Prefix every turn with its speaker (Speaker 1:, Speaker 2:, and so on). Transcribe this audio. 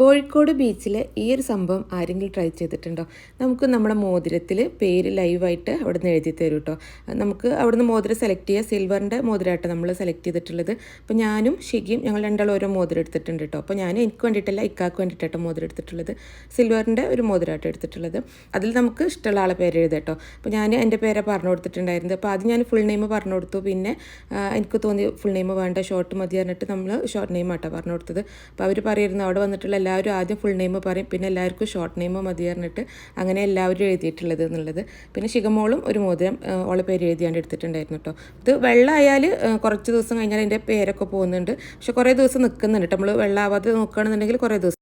Speaker 1: കോഴിക്കോട് ബീച്ചിൽ ഈ ഒരു സംഭവം ആരെങ്കിലും ട്രൈ ചെയ്തിട്ടുണ്ടോ? നമുക്ക് നമ്മുടെ മോതിരത്തിൽ പേര് ലൈവായിട്ട് അവിടെ നിന്ന് എഴുതി തരും കേട്ടോ നമുക്ക് അവിടുന്ന് മോതിരം സെലക്ട് ചെയ്യുക സിൽവറിന്റെ മോതിരമായിട്ട് നമ്മൾ സെലക്ട് ചെയ്തിട്ടുള്ളത്. അപ്പോൾ ഞാനും ഷിഗിയും ഞങ്ങൾ രണ്ടാളും ഓരോ മോതിരം എടുത്തിട്ടുണ്ട് കേട്ടോ അപ്പോൾ ഞാൻ എനിക്ക് വേണ്ടിയിട്ടല്ല ഇക്കാക്ക് വേണ്ടിയിട്ടാണ് മോതിരം എടുത്തിട്ടുള്ളത്. സിൽവറിന്റെ ഒരു മോതിരമായിട്ട് എടുത്തിട്ടുള്ളത്. അതിൽ നമുക്ക് ഇഷ്ടമുള്ള ആളെ പേര് എഴുതാം കേട്ടോ അപ്പോൾ ഞാൻ എന്റെ പേരെ പറഞ്ഞു കൊടുത്തിട്ടുണ്ടായിരുന്നത്. അപ്പോൾ അത് ഞാൻ ഫുൾ നെയിം പറഞ്ഞു കൊടുത്തു. പിന്നെ എനിക്ക് തോന്നി ഫുൾ നെയിം വേണ്ട ഷോർട്ട് മതി പറഞ്ഞിട്ട് നമ്മൾ ഷോർട്ട് നെയിം ആട്ടോ പറഞ്ഞു കൊടുത്തത്. അപ്പോൾ അവർ പറയുന്നു അവിടെ വന്നിട്ടുള്ള എല്ലാവരും ആദ്യം ഫുൾ നെയിം പറയും. പിന്നെ എല്ലാവർക്കും ഷോർട്ട് നെയിം മതി പറഞ്ഞിട്ട് അങ്ങനെ എല്ലാവരും എഴുതിയിട്ടുള്ളത് എന്നുള്ളത്. പിന്നെ ശിഖമോളും ഒരു മോതിരം ഓളെ പേര് എഴുതിയാണ്ട് എടുത്തിട്ടുണ്ടായിരുന്നു കേട്ടോ ഇത് വെള്ളമായാൽ കുറച്ച് ദിവസം കഴിഞ്ഞാൽ അതിന്റെ പേരൊക്കെ പോകുന്നുണ്ട്. പക്ഷെ കുറേ ദിവസം നിൽക്കുന്നുണ്ട് നമ്മൾ വെള്ളമാവാതെ നോക്കുകയാണെന്നുണ്ടെങ്കിൽ കുറേ ദിവസം